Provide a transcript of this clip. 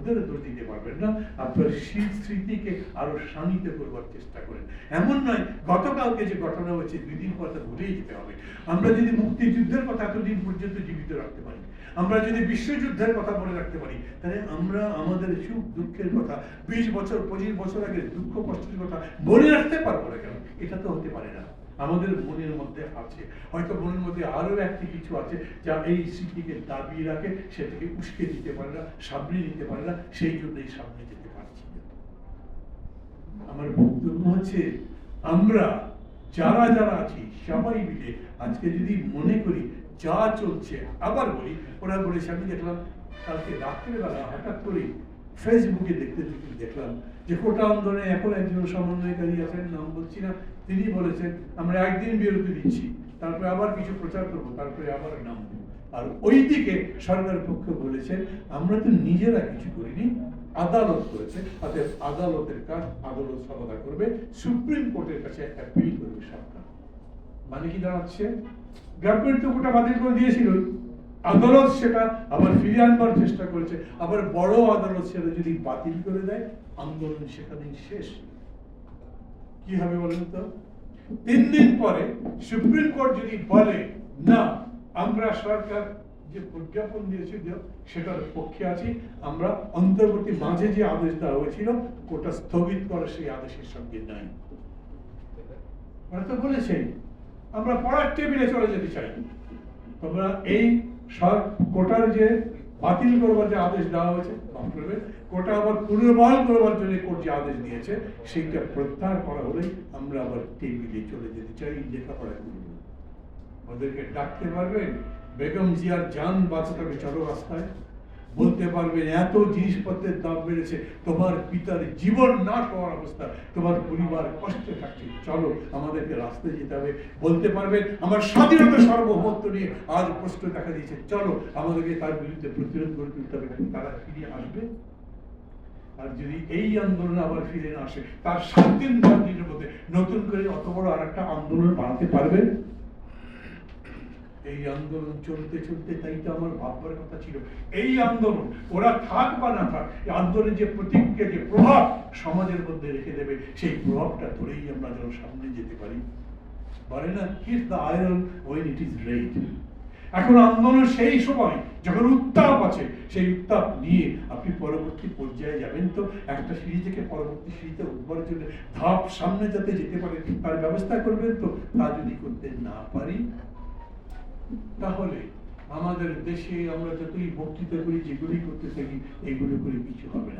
ওদের দোষ দিতে পারবেন না। আপনার শীত স্মৃতিকে আরও শানিত করবার চেষ্টা করেন। এমন নয়, গতকালকে যে ঘটনা হয়েছে দুই দিন পর তা ভুলেই যেতে হবে। আমরা যদি মুক্তিযুদ্ধের কথা এতদিন পর্যন্ত জীবিত রাখতে পারি, আমরা যদি বিশ্বযুদ্ধের কথা মনে রাখতে পারি, তাহলে আমরা আমাদের সুখ দুঃখের কথা, বিশ বছর, পঁচিশ বছর আগে দুঃখ, কষ্টের কথা মনে রাখতে পারব না কেন? এটা তো হতে পারে না। আমাদের মনের মধ্যে আছে। হয়তো মনের মধ্যে আরও একটি কিছু আছে যা এই স্মৃতিকে দাবিয়ে রাখে, সেটাকে উস্কে দিতে পারে না সামনে নিতে পারে না, সেই জন্যই সামনে যেতে পারছি আমার বক্তব্য হচ্ছে, আমরা যারা যারা আছি, সবাই মিলে আজকে যদি মনে করি যা চলছে, আবার বলি, ওরা বলেছে, আমি দেখলাম কালকে রাত্রেবেলা হঠাৎ করে ফেসবুকে দেখতে দেখতে দেখলাম যে কোটা আন্দোলনে এখন একজন সমন্বয়কারী আছেন, নাম বলছি না, তিনি বলেছেন, আমরা একদিন বিরতি দিচ্ছি তারপরে আবার কিছু প্রচার করব, তারপরে আবার নামবো। আর ওইদিকে সরকার পক্ষ বলেছে, আমরা তো নিজেরা কিছু করিনি, আদালত করেছে, অতএব আদালতের কাজ আদালত সমাধা করবে, সুপ্রিম কোর্টের কাছে অ্যাপিল করবে সরকার। মানে কি দাঁড়াচ্ছে? গভর্নমেন্ট তো গোটা বাতিল করে দিয়েছিল। আদালত সেটা আবার ফিরিয়ে আনবার চেষ্টা করেছে। আবার বড় আদালত সেটা যদি বাতিল করে দেয়, আন্দোলন সেখানেই শেষ। কি হবে বলেন তো? তিন দিন পরে সুপ্রিম কোর্ট যদি বলে, না, আমরা সরকার যে প্রজ্ঞাপন দিয়েছিল সেটার পক্ষে আছি, আমরা অন্তর্বর্তী মাঝে যে আদেশ দেওয়া হয়েছিল ওটা স্থগিত করা সেই আদেশের সঙ্গে নাই। তো বলেছেন আমরা পড়ার টেবিলে চলে যেতে চাই। তোমরা এই কোটার যে বাতিল করবার যে আদেশ দেওয়া হয়েছে কোটা আবার করবার জন্য কোর্ট যে আদেশ দিয়েছে, সেইটা প্রত্যাহার করা হলেই আমরা আবার টেবিলে চলে যেতে চাই লেখাপড়া করব ওদেরকে ডাকতে পারবেন, বেগম জিয়ার যান বাঁচাতে হবে, চলো রাস্তায়। বলতে পারবেন এত জিনিসপত্রের দাম বেড়েছে, তোমার পিতার জীবন নাশ হওয়ার অবস্থা, তোমার পরিবার কষ্টে থাকছে। চলো, আমাদেরকে রাস্তায় যেতে হবে। বলতে পারবেন আমার স্বাধীনতা সার্বভৌমত্ব নিয়ে আজ প্রশ্ন দেখা দিয়েছে। চলো, আমাদেরকে তার বিরুদ্ধে প্রতিরোধ করে তুলতে হবে তারা ফিরে আসবে। আর যদি এই আন্দোলন আবার ফিরে না আসে, তার সাত দিন দশ দিনের মধ্যে নতুন করে অত বড় আর একটা আন্দোলন বানাতে পারবেন এই আন্দোলন চলতে চলতে তাই তো আমার ভাববার কথা ছিল। এই আন্দোলন, ওরা থাক বা না থাক, এই আন্দোলনের যে প্রতিক্রিয়া, যে প্রভাব সমাজের মধ্যে রেখে দেবে, সেই প্রভাবটা ধরেই আমরা যেন সামনে যেতে পারি। বলে না hit the iron when it is red এখন আন্দোলন সেই সময়, যখন উত্তাপ আছে, সেই উত্তাপ নিয়ে আপনি পরবর্তী পর্যায়ে যাবেন তো, একটা সিঁড়ি থেকে পরবর্তী সিঁড়িতে উঠবার জন্য ধাপ সামনে যাতে যেতে পারে তার ব্যবস্থা করবেন তো, তা যদি করতে না পারি তাহলে আমাদের দেশে আমরা যতই বক্তৃতা করি যেগুলি করতে থাকি এগুলো করে কিছু হবে না।